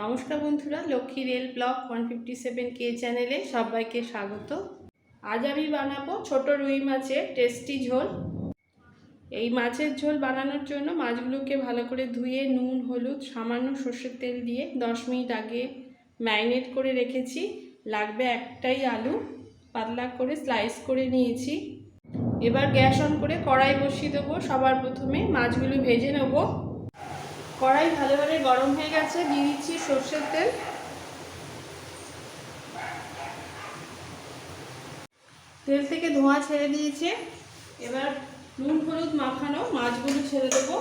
নমস্কার বন্ধুরা, Lakshmi rail block one fifty seven কে চ্যানেলে সবাইকে স্বাগত। আজ আমি বানাবো ছোট রুই মাছের টেস্টি ঝোল। এই মাছের ঝোল বানানোর জন্য মাছগুলোকে ভালো করে ধুয়ে নুন, হলুদ, সামান্য সর্ষের তেল দিয়ে দশ মিনিট আগে ম্যারিনেট করে রেখেছি। লাগবে একটাই আলু, পাতলা করে স্লাইস করে নিয়েছি। এবার গ্যাস অন করে কড়াই বসিয়ে দেবো। সবার প্রথমে মাছগুলো ভেজে নেব। কড়াই ভালোভাবে গরম হয়ে গেছে, দিয়ে দিচ্ছি সর্ষের তেল। তেল থেকে ধোঁয়া ছেড়ে দিয়েছে। এবার নুন, হলুদ মাখানো মাছগুলো ছেড়ে দেবো।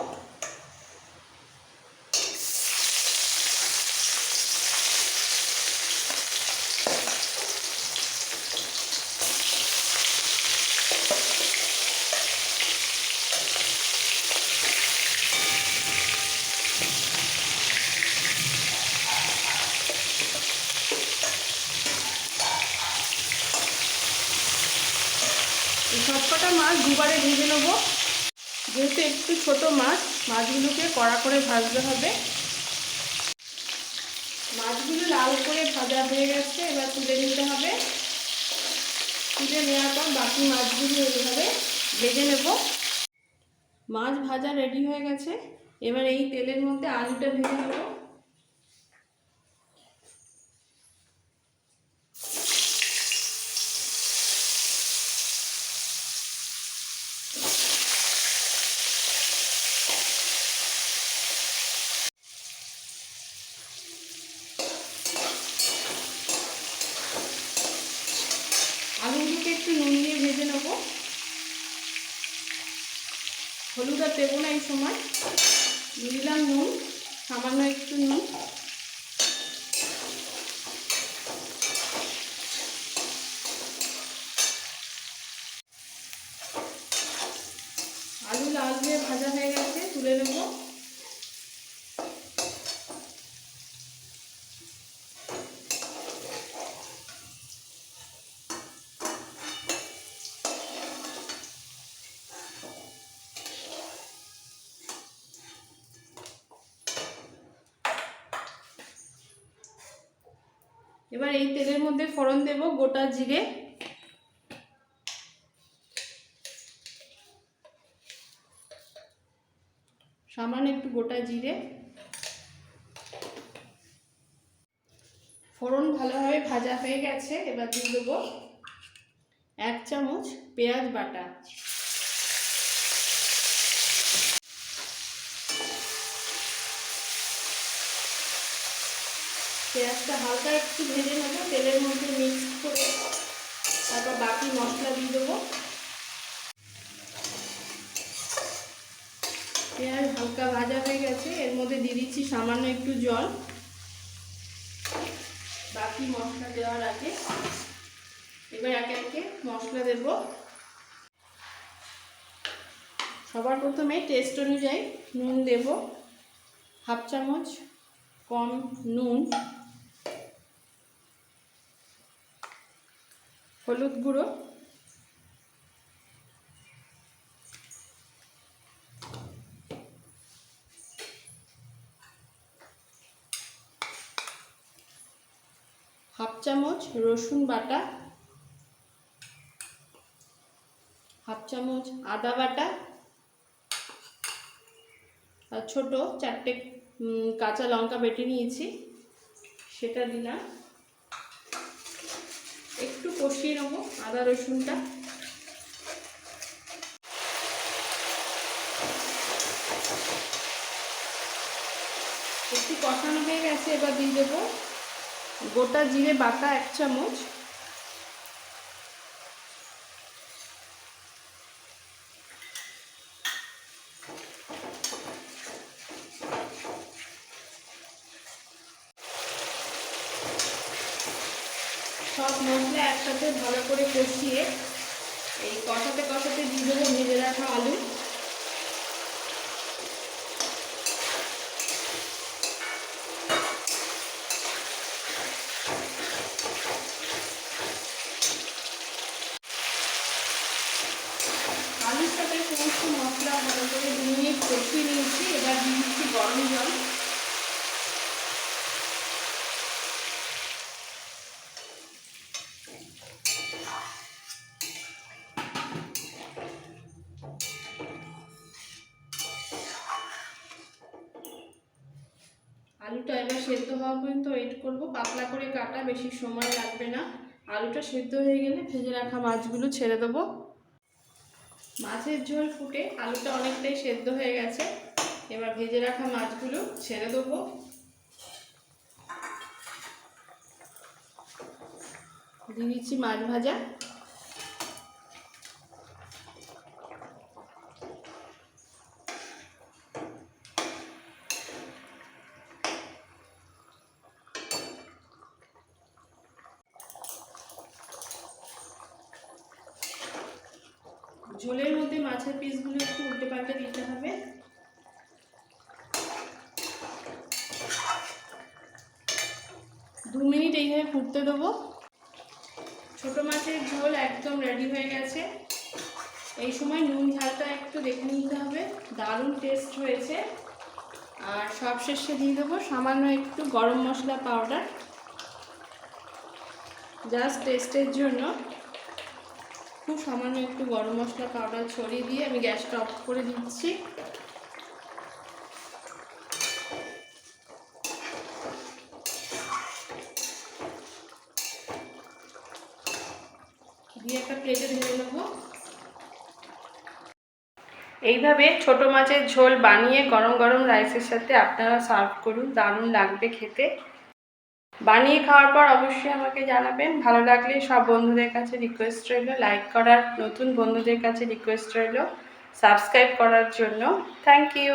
এই সবকটা মাছ দুবারে ভেজে নেব। যেহেতু একটু ছোট মাছ, মাছগুলোকে কড়া করে ভাজতে হবে। মাছগুলো লাল করে ভাজা হয়ে গেছে, এবার তুলে নিতে হবে। তুলে নেওয়ার পর বাকি মাছগুলো এইভাবে ভেজে নেব। মাছ ভাজা রেডি হয়ে গেছে। এবার এই তেলের মধ্যে আলুটা ভেজে নেব আলুগুলোকে একটু নুন দিয়ে ভেজে নেব হলুদ আর দেবো না এই সময়। দিলাম নুন সামান্য একটু নুন আলু লাল দিয়ে ভাজা হয়ে গেছে তুলে নেব এবার এই তেলের মধ্যে ফোড়ন দেব গোটা জিরে। সামান্য একটু গোটা জিরে। ফোড়ন ভালোভাবে ভাজা হয়ে গেছে, এবার দিয়ে দেবো এক চামচ পেঁয়াজ বাটা। পেঁয়াজটা হালকা একটু ভেজে নেব, তেলের মধ্যে মিক্স করে তারপর বাকি মশলা দিয়ে দেবো। পেঁয়াজ হালকা ভাজা হয়ে গেছে, এর মধ্যে দিয়ে দিচ্ছি সামান্য একটু জল। বাকি মশলা দেওয়ার আগে এবার একে একে মশলা দেব। সবার প্রথমে টেস্ট অনুযায়ী নুন দেব। হাফ চামচ কম নুন। হলুদ গুঁড়ো। হাফ চামচ রসুন বাটা। হাফ চামচ আদা বাটা। আর ছোট চারটে কাঁচা লঙ্কা বেটে নিয়েছি। সেটা দিলাম। কষিয়ে নেব আদা রসুনটা। একটু কষানো হয়ে গেছে, এবার দিয়ে দেবো গোটা জিরে বাটা এক চামচ। সব মশলা একসাথে ভালো করে কষিয়ে এই কষাতে কষাতে দিয়ে দেবো ভেজে রাখা আলু। আলুর সাথে সমস্ত মশলা ভালো করে দু মিনিট কষিয়ে নিয়েছি, এবার দিয়ে দিচ্ছি গরম জল। আলুটা এবার সেদ্ধ হওয়া পর্যন্ত ওয়েট করব। পাতলা করে কাটা, বেশি সময় লাগবে না। আলুটা সেদ্ধ হয়ে গেলে ভেজে রাখা মাছগুলো ছেড়ে দেবো। মাছের ঝোল ফুটে আলুটা অনেকটাই সেদ্ধ হয়ে গেছে। এবার ভেজে রাখা মাছগুলো ছেড়ে দেবো। দিয়ে দিচ্ছি মাছ ভাজা। ঝোলের মধ্যে মাছের পিসগুলো একটু উল্টে পাল্টে দিতে হবে। দু মিনিট এইভাবে ফুটতে দেবো। ছোট মাছের ঝোল একদম রেডি হয়ে গেছে। এই সময় নুন ঝালটা একটু দেখে নিতে হবে। দারুণ টেস্ট হয়েছে। আর সবশেষে দিয়ে দেবো সামান্য একটু গরম মশলা পাউডার জাস্ট টেস্টের জন্য। খুব সামান্য একটু গরম মশলা পাউডার ছড়িয়ে দিয়ে আমি গ্যাসটা অফ করে দিচ্ছি। দিয়ে একটা প্লেটে নেব। এইভাবে ছোট মাছের ঝোল বানিয়ে গরম গরম রাইসের সাথে আপনারা সার্ভ করুন, দারুণ লাগবে খেতে। বানিয়ে খাওয়ার পর অবশ্যই আমাকে জানাবেন। ভালো লাগলে সব বন্ধুদের কাছে রিকোয়েস্ট রইল। লাইক করার, নতুন বন্ধুদের কাছে রিকোয়েস্ট রইল। সাবস্ক্রাইব করার জন্য। Thank you